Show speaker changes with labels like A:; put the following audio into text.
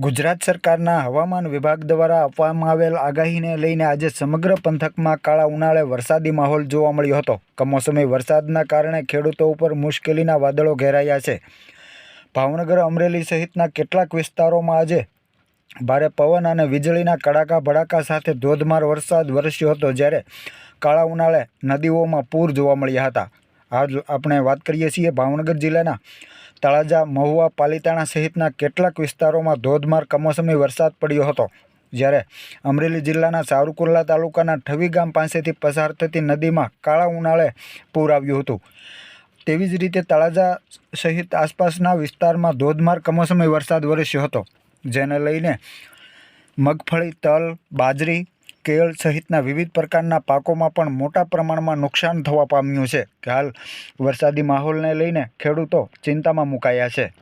A: ગુજરાત સરકારના હવામાન વિભાગ દ્વારા આપવામાં આવેલ આગાહીને લઈને આજે સમગ્ર પંથકમાં કાળા ઉનાળે વરસાદી માહોલ જોવા મળ્યો હતો. કમોસમી વરસાદના કારણે ખેડૂતો ઉપર મુશ્કેલીના વાદળો ઘેરાયા છે. ભાવનગર, અમરેલી સહિતના કેટલાક વિસ્તારોમાં આજે ભારે પવન અને વીજળીના કડાકા ભડાકા સાથે ધોધમાર વરસાદ વરસ્યો હતો જ્યારે કાળા ઉનાળે નદીઓમાં પૂર જોવા મળ્યા હતા. આજ આપણે વાત કરીએ છીએ ભાવનગર જિલ્લાના તળાજા, મહુવા, પાલીતાણા સહિતના કેટલાક વિસ્તારોમાં ધોધમાર કમોસમી વરસાદ પડ્યો હતો. જ્યારે અમરેલી જિલ્લાના સાવરકુંડલા તાલુકાના ઠવી ગામ પાસેથી પસાર થતી નદીમાં કાળા ઉનાળે પૂર આવ્યું હતું. તેવી જ રીતે તળાજા સહિત આસપાસના વિસ્તારમાં ધોધમાર કમોસમી વરસાદ વરસ્યો હતો, જેને લઈને મગફળી, તલ, બાજરી કેળ સહિતના વિવિધ પ્રકારના પાકોમાં પણ મોટા પ્રમાણમાં નુકસાન થવા પામ્યું છે. હાલ વરસાદી માહોલને લઈને ખેડૂતો ચિંતામાં મુકાયા છે.